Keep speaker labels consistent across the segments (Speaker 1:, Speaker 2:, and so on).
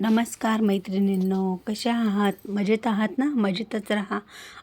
Speaker 1: नमस्कार मैत्रिणींनो कशा आहात? मजेत आहात ना? मजेतच राहा.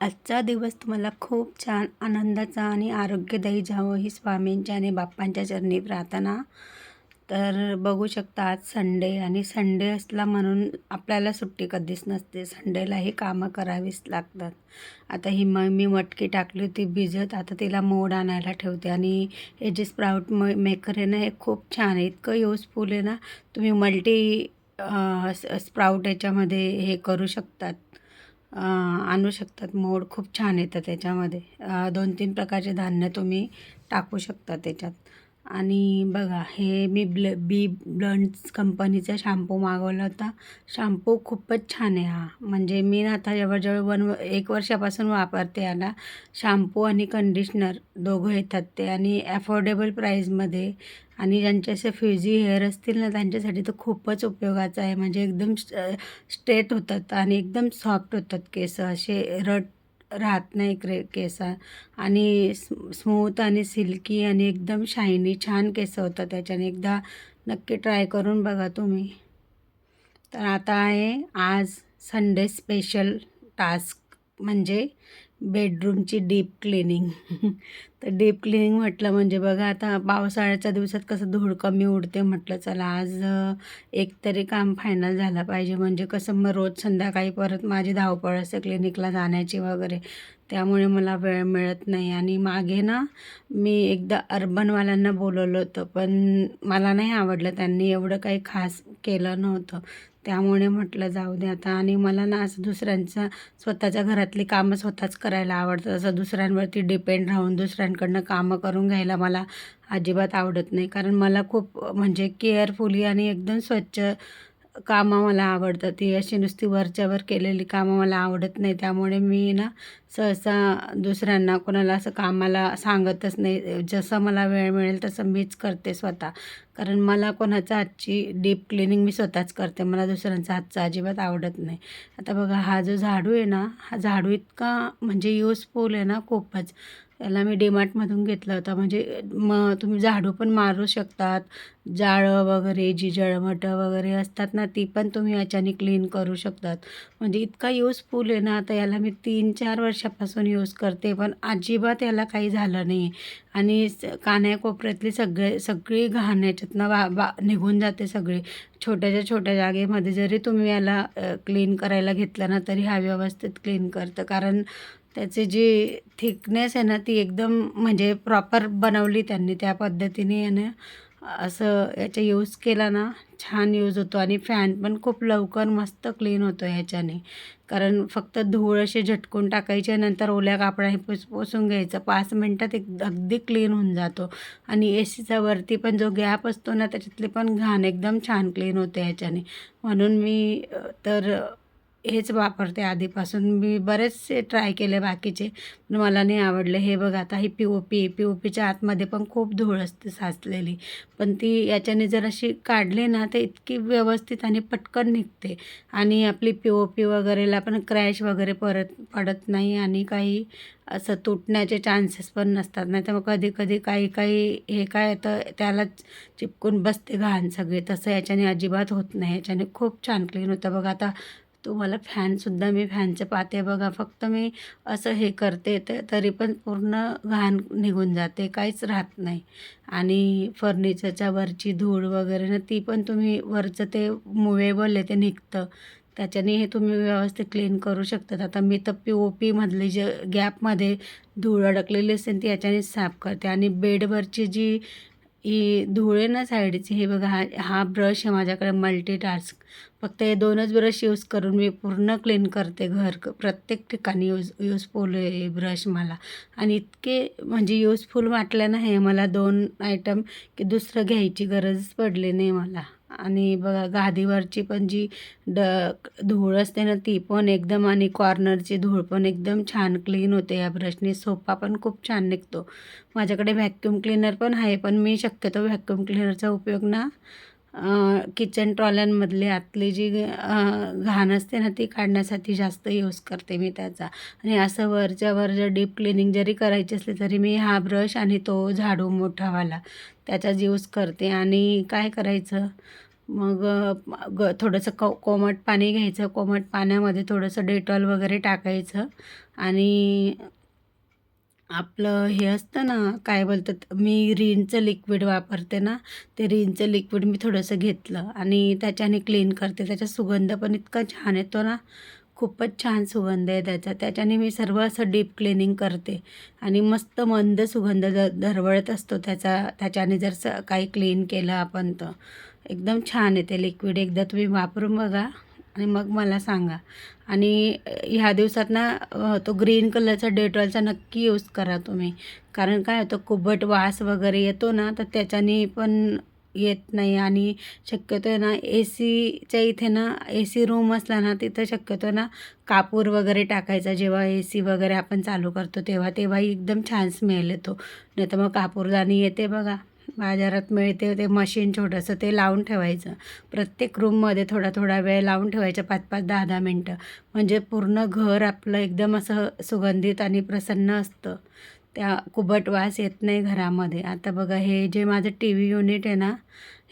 Speaker 1: आजचा दिवस तुम्हाला खूप छान आनंदाचा आणि आरोग्यदायी जावं ही स्वामींच्या आणि बाप्पांच्या चरणी प्रार्थना. तर बघू शकता आज संडे आणि संडे असला म्हणून आपल्याला सुट्टी कधीच नसते. संडेलाही कामं करावीच लागतात. आता ही मग मी मटकी टाकली होती भिजत आता तिला मोड आणायला ठेवते. आणि हे जे स्प्राऊट म मेकर आहे ना हे खूप छान आहे. इतकं युजफुल आहे ना. तुम्ही मल्टी स्प्राऊट याच्यामध्ये हे करू शकतात. आणू शकतात. मोड खूप छान येतं त्याच्यामध्ये. दोन तीन प्रकारचे धान्य तुम्ही टाकू शकता त्याच्यात. आणि बघा हे मी ब्ल बी ब्लंट्स कंपनीचा शॅम्पू मागवला होता. शॅम्पू खूपच छान आहे हा. म्हणजे मी ना आता जवळजवळ वन एक वर्षापासून वापरते याला. शॅम्पू आणि कंडिशनर दोघं येतात ते. आणि ॲफोर्डेबल प्राईजमध्ये आणि ज्यांचे असे फ्युझी हेअर असतील ना त्यांच्यासाठी तर खूपच उपयोगाचं आहे. म्हणजे एकदम स्ट्रेट होतात आणि एकदम सॉफ्ट होतात केस. असे रट राहत नाही क्रे केस आणि स्मूथ आणि सिल्की आणि एकदम शायनी छान केस होतं त्याच्याने. एकदा नक्की ट्राय करून बघा तुम्ही. तर आता आहे आज संडे स्पेशल टास्क म्हणजे बेडरूमची डीप क्लिनिंग. तर डीप क्लिनिंग म्हटलं म्हणजे बघा आता पावसाळ्याच्या दिवसात कसं धूळ कमी उडते म्हटलं चला आज एक तरी काम फायनल झालं पाहिजे. म्हणजे कसं मग रोज संध्याकाळी परत माझी धावपळ असते क्लिनिकला जाण्याची वगैरे. त्यामुळे मला वेळ मिळत नाही. आणि मागे ना मी एकदा अर्बनवाल्यांना बोलवलं होतं पण मला नाही आवडलं. त्यांनी एवढं काही खास केलं नव्हतं. त्यामुळे म्हटलं जाऊ दे आता. आणि मला ना असं दुसऱ्यांचं स्वतःच्या घरातली कामं स्वतःच करायला आवडतं असं दुसऱ्यांवरती डिपेंड राहून दुसऱ्यांकडनं कामं करून घ्यायला मला अजिबात आवडत नाही. कारण मला खूप म्हणजे केअरफुली आणि एकदम स्वच्छ कामं मला आवडतात. ती अशी नुसती वरच्यावर केलेली कामं मला आवडत नाही. त्यामुळे मी ना सहसा दुसऱ्यांना कोणाला असं कामाला सांगतच नाही. जसं मला वेळ मिळेल तसं मीच करते स्वतः. कारण मला कोणाचा हातची डीप क्लिनिंग मी स्वतःच करते. मला दुसऱ्यांचा हातचा अजिबात आवडत नाही. आता बघा हा जो झाडू आहे ना हा झाडू इतका म्हणजे यूजफुल आहे ना खूपच. याला मी डीमार्टमधून घेतला होता. म्हणजे मग तुम्ही झाडू पण मारू शकतात. जाळं वगैरे जी जळमटं वगैरे असतात ना ती पण तुम्ही याच्याने क्लीन करू शकतात. म्हणजे इतका युजफुल आहे ना आता याला मी तीन चार वर्षापासून यूज करते पण अजिबात याला काही झालं नाही. आणि स कानाकोपऱ्यातली सगळे सगळी घाण याच्यातनं वा बा निघून जाते सगळी. छोट्याच्या छोट्या जागेमध्ये जरी तुम्ही याला क्लीन करायला घेतलं ना तरी हा व्यवस्थित क्लीन करतं. कारण त्याची जी थिकनेस आहे ना ती एकदम म्हणजे प्रॉपर बनवली त्यांनी त्या पद्धतीने यानं असं याचा यूज केला ना छान यूज होतो. आणि फॅन पण खूप लवकर मस्त क्लीन होतो ह्याच्याने. कारण फक्त धूळ असे झटकून टाकायचे नंतर ओल्या कापडाने पुस पुसून घ्यायचं. पाच मिनटात एक अगदी क्लीन होऊन जातो. आणि ए सीचा वरती पण जो गॅप असतो ना त्याच्यातली पण घाण एकदम छान क्लीन होते ह्याच्याने. म्हणून मी तर हेच वापरते आधीपासून. मी बरेचसे ट्राय केले बाकीचे. पण मला नाही आवडले. हे बघ आता ही P O P P O पीच्या आतमध्ये पण खूप धूळ असते साचलेली. पण ती याच्याने जर अशी काढली ना तर इतकी व्यवस्थित आणि पटकन निघते. आणि आपली पी ओ पी वगैरेला पण क्रॅश वगैरे परत पडत नाही आणि काही असं तुटण्याचे चान्सेस पण नसतात. नाही तर मग कधी कधी काही काही हे काय येतं त्यालाच चिपकून बसते घाण सगळे. तसं याच्याने अजिबात होत नाही. याच्याने खूप छान क्लीन होतं. बघ आता तुम्हाला फॅनसुद्धा मी फॅनचं पाहते बघा फक्त मी असं हे करते तर तरी पण पूर्ण घाण निघून जाते काहीच राहत नाही. आणि फर्निचरच्या वरची धूळ वगैरे ना ती पण तुम्ही वरचं ते मुवेबल आहे ते निघतं. त्याच्याने हे तुम्ही व्यवस्थित क्लीन करू शकतात. आता मी तर पी ओ पीमधली जे गॅपमध्ये धूळ अडकलेली असते ती याच्याने साफ करते. आणि बेडवरची जी ही धुळे ना साईडची हे बघा हा हा ब्रश आहे माझ्याकडे मल्टीटास्क फक्त हे दोनच ब्रश यूज करून मी पूर्ण क्लीन करते घर. क- प्रत्येक ठिकाणी यूज यूजफुल आहे हे ब्रश मला. आणि इतके म्हणजे यूजफुल वाटलं ना हे मला दोन आयटम की दुसरं घ्यायची गरजच पडली नाही मला. आणि बघा गादीवरची पण जी ड धूळ असते ना ती पण एकदम आणि कॉर्नरची धूळ पण एकदम छान क्लीन होते. या ब्रशने सोफा पण खूप छान निघतो. माझ्याकडे व्हॅक्यूम क्लीनर पण आहे पण मी शक्यतो व्हॅक्यूम क्लीनरचा उपयोग ना किचन ट्रॉल्यांमधली आतली जी घाण असते ना ती काढण्यासाठी जास्त यूज करते मी त्याचा. आणि असं वरच्या वर जर डीप क्लिनिंग जरी करायची असली तरी मी हा ब्रश आणि तो झाडू मोठावाला त्याचाच यूज करते. आणि काय करायचं? मग ग थोडंसं क कोमट पाणी घ्यायचं. कोमट पाण्यामध्ये थोडंसं डेटॉल वगैरे टाकायचं. आणि आपलं हे असतं ना काय बोलतात मी रिनचं लिक्विड वापरते ना ते रिनचं लिक्विड मी थोडंसं घेतलं. आणि त्याच्याने क्लीन करते. त्याचा सुगंध पण इतका छान येतो ना खूपच छान सुगंध आहे त्याचा. त्याच्याने मी सर्व असं डीप क्लिनिंग करते. आणि मस्त मंद सुगंध द दरवळत असतो त्याचा. त्याच्याने जर स काही क्लीन केलं आपण तर. एकदम छान आहे ते लिक्विड एकदा तुम्ही वापरून बघा आणि मग मला सांगा. आणि ह्या दिवसात ना तो ग्रीन कलरचा डेटॉलचा नक्की यूज करा तुम्ही. कारण काय होतं कुबट वास वगैरे येतो ना तर त्याच्याने पण येत नाही. आणि शक्यतो आहे ना ए सीच्या इथे ना ए सी रूम असला ना तिथं शक्यतो ना कापूर वगैरे टाकायचा. जेव्हा ए सी वगैरे आपण चालू करतो तेव्हा तेव्हाही एकदम छान स्मेल येतो. नाही तर मग कापूरदानी येते बघा. बाजारात मिळते ते मशीन छोटंसं ते लावून ठेवायचं. प्रत्येक रूममध्ये थोडा थोडा वेळ लावून ठेवायचं पाच पाच दहा दहा मिनटं. म्हणजे पूर्ण घर आपलं एकदम असं सुगंधित आणि प्रसन्न असतं. त्या कुबट वास येत नाही घरामध्ये. आता बघा हे जे माझं टी व्ही युनिट आहे ना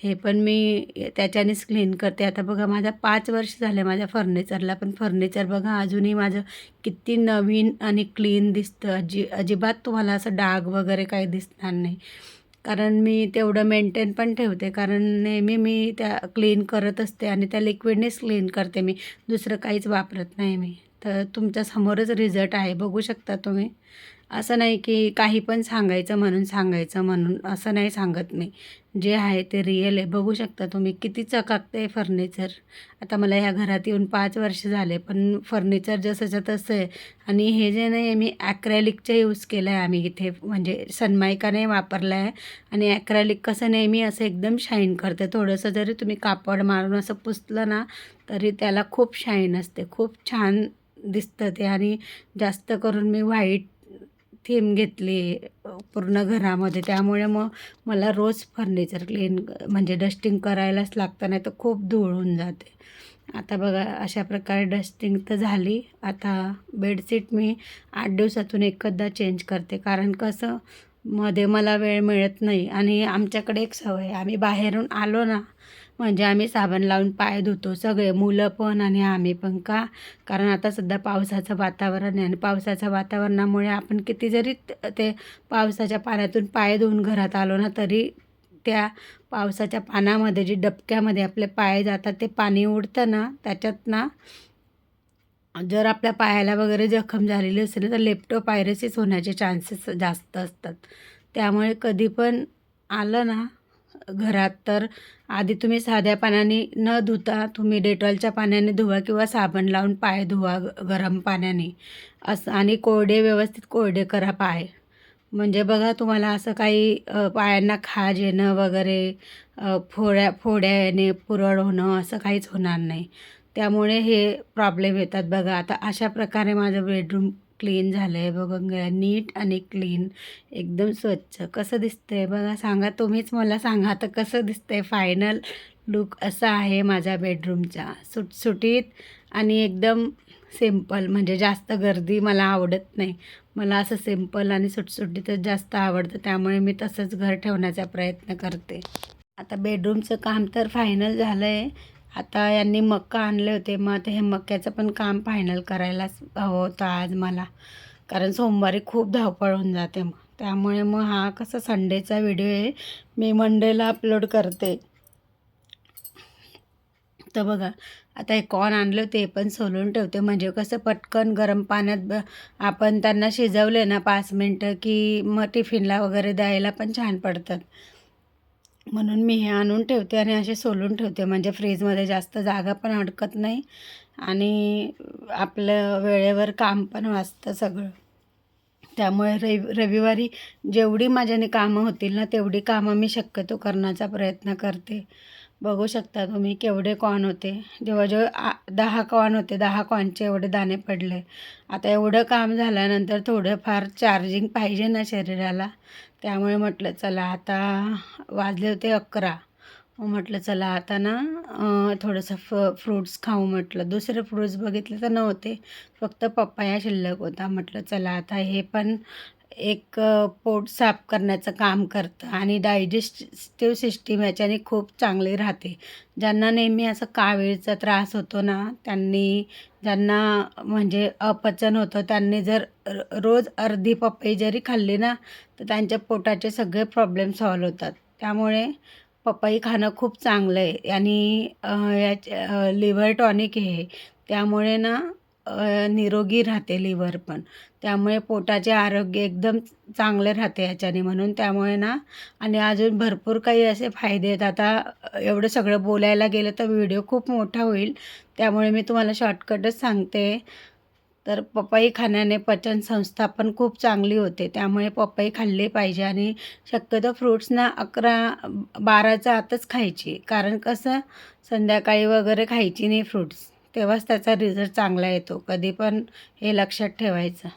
Speaker 1: हे पण मी त्याच्यानेच क्लीन करते. आता बघा माझा पाच वर्ष झाले माझ्या फर्निचरला पण फर्निचर बघा अजूनही माझं किती नवीन आणि क्लीन दिसतं. अजि अजिबात तुम्हाला असं डाग वगैरे काही दिसणार नाही. कारण मी तेवढं मेंटेन पण ठेवते. कारण नेहमी मी त्या क्लीन करत असते आणि त्या लिक्विडनेच क्लीन करते मी. दुसरं काहीच वापरत नाही मी. तर तुमच्या समोरच रिझल्ट आहे. बघू शकता तुम्ही. असं नाही की काही पण सांगायचं म्हणून सांगायचं म्हणून असं नाही सांगत मी. जे आहे ते रिअल आहे. बघू शकता तुम्ही किती चकाकतं आहे फर्निचर आता मला ह्या घरात येऊन पाच वर्ष झाले पण फर्निचर जसंच्या तसं आहे. आणि हे जे नाही आहे मी ॲक्रॅलिकचं यूज केलं आहे आम्ही इथे. म्हणजे सनमायकाने वापरलं आहे आणि ॲक्रॅलिक कसं नेहमी असं एकदम शाईन करते. थोडंसं जरी तुम्ही कापड मारून असं पुसलं ना तरी त्याला खूप शाईन असते. खूप छान दिसतं ते. आणि जास्त करून मी व्हाईट थीम घेतली पूर्ण घरामध्ये. त्यामुळे मग मला रोज फर्निचर क्लीन म्हणजे डस्टिंग करायलाच लागतं नाही तर खूप धूळ होऊन जाते. आता बघा अशा प्रकारे डस्टिंग तर झाली. आता बेडशीट मी आठ दिवसातून एकदा चेंज करते. कारण कसं मध्ये मला वेळ मिळत नाही. आणि आमच्याकडे एक सवय आहे. आम्ही बाहेरून आलो ना म्हणजे आम्ही साबण लावून पाय धुतो सगळे मुलं पण आणि आम्ही पण का? कारण आता सध्या पावसाचं वातावरण आहे आणि पावसाच्या वातावरणामुळे आपण किती जरी ते पावसाच्या पाण्यातून पाय धुवून घरात आलो ना तरी त्या पावसाच्या पाण्यामध्ये जे डबक्यामध्ये आपले पाय जातात ते पाणी उडतं ना त्याच्यात ना जर आपल्या पायाला वगैरे जखम झालेली असेल तर लेप्टोपायरेसिस होण्याचे चान्सेस जास्त असतात. त्यामुळे कधी पण आलं ना घरात तर आधी तुम्ही साध्या पाण्याने न धुता तुम्ही डेटॉलच्या पाण्याने धुवा किंवा साबण लावून पाय धुवा ग- गरम पाण्याने. असं आणि कोरडे व्यवस्थित कोरडे करा पाय. म्हणजे बघा तुम्हाला असं काही पायांना खाज येणं वगैरे फोड्या फोड्या येणे पुरळ होणं असं काहीच होणार नाही. त्यामुळे हे प्रॉब्लेम येतात बघा. आता अशा प्रकारे माझं बेडरूम क्लीन झालं आहे बघा नीट आणि क्लीन एकदम स्वच्छ. कसं दिसतं आहे बघा सांगा तुम्हीच मला सांगा आता कसं दिसतं आहे फायनल लुक असा आहे माझ्या बेडरूमचा सुटसुटीत आणि एकदम सिंपल म्हणजे जास्त गर्दी मला आवडत नाही. मला असं सिंपल आणि सुटसुटीतच जास्त आवडतं. त्यामुळे मी तसंच घर ठेवण्याचा प्रयत्न करते. आता बेडरूमचं काम तर फायनल झालं आहे आता यांनी मक्का आणले होते. मग आता हे मक्याचं पण काम फायनल करायलाच हवं होतं आज मला. कारण सोमवारी खूप धावपळ होऊन जाते मग. त्यामुळे मग हा कसा संडेचा व्हिडिओ आहे मी मंडेला अपलोड करते. तर बघा आता हे कॉर्न आणलं ते पण सोलून ठेवते. म्हणजे कसं पटकन गरम पाण्यात ब आपण त्यांना शिजवले ना पाच मिनटं की मग टिफिनला वगैरे द्यायला पण छान पडतात. म्हणून मी हे आणून ठेवते आणि असे सोलून ठेवते. म्हणजे फ्रीजमध्ये जास्त जागा पण अडकत नाही आणि आपलं वेळेवर काम पण वाचतं सगळं. त्यामुळे रवि रविवारी जेवढी माझ्याने कामं होतील ना तेवढी कामं मी शक्यतो करण्याचा प्रयत्न करते. बघू शकता तुम्ही केवढे कॉन होते. जवळजवळ आ दहा कॉन होते दहा कॉनचे एवढे दाणे पडले. आता एवढं काम झाल्यानंतर थोडंफार चार्जिंग पाहिजे ना शरीराला. त्यामुळे म्हटलं चला आता वाजले होते अकरा. म्हटलं चला आता ना थोडंसं फ फ्रूट्स खाऊ म्हटलं. दुसरे फ्रूट्स बघितले तर नव्हते. फक्त पप्पाया शिल्लक होता. म्हटलं चला आता हे पण एक पोट साफ करण्याचं काम करतं आणि डायजेस्टिव्ह सिस्टीम याच्याने खूप चांगली राहते. ज्यांना नेहमी असं कावीळचा त्रास होतो ना त्यांनी ज्यांना म्हणजे अपचन होतं त्यांनी जर रोज अर्धी पपई जरी खाल्ली ना तर त्यांच्या पोटाचे सगळे प्रॉब्लेम सॉल्व होतात. त्यामुळे पपई खाणं खूप चांगलं आहे आणि याचे लिव्हर टॉनिक हे त्यामुळे ना निरोगी राहते लिव्हर पण. त्यामुळे पोटाचे आरोग्य एकदम चांगले राहते याच्याने म्हणून त्यामुळे ना आणि अजून भरपूर काही असे फायदे आहेत. आता एवढं सगळं बोलायला गेलं तर व्हिडिओ खूप मोठा होईल. त्यामुळे मी तुम्हाला शॉर्टकटच सांगते. तर पपई खाण्याने पचनसंस्था पण खूप चांगली होते. त्यामुळे पपई खाल्ली पाहिजे आणि शक्यतो फ्रूट्स ना अकरा बाराच्या आतच खायची. कारण कसं संध्याकाळी वगैरे खायची नाही फ्रूट्स तेव्हाच त्याचा रिझल्ट चांगला येतो. कधी पण हे लक्षात ठेवायचं.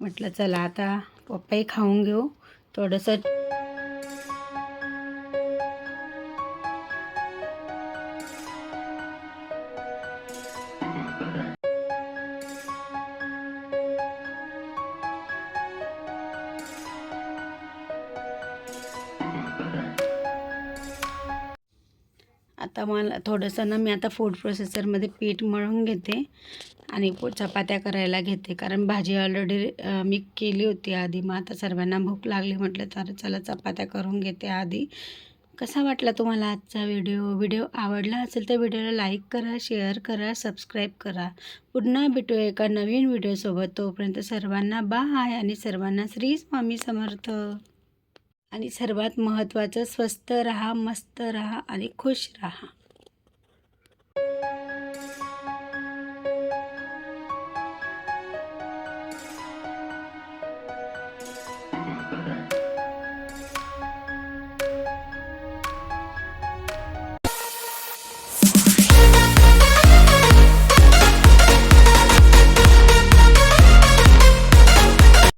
Speaker 1: म्हटलं चला आता पप्पाही खाऊन घेऊ. थोडंसं आता मला थोडंसं ना मी आता फूड प्रोसेसरमध्ये पीठ मळून घेते आणि चपात्या करायला घेते. कारण भाजी ऑलरेडी मी केली होती आधी. मग आता सर्वांना भूक लागली म्हटलं तर चला चपात्या करून घेते आधी. कसा वाटला तुम्हाला आजचा व्हिडिओ व्हिडिओ आवडला असेल तर व्हिडिओला लाईक करा शेअर करा सबस्क्राईब करा. पुन्हा भेटूया एका नवीन व्हिडिओसोबत तोपर्यंत सर्वांना बाय आणि सर्वांना श्री स्वामी समर्थ. आणि सर्वात महत्त्वाचं स्वस्त राहा मस्त राहा आणि खुश राहा.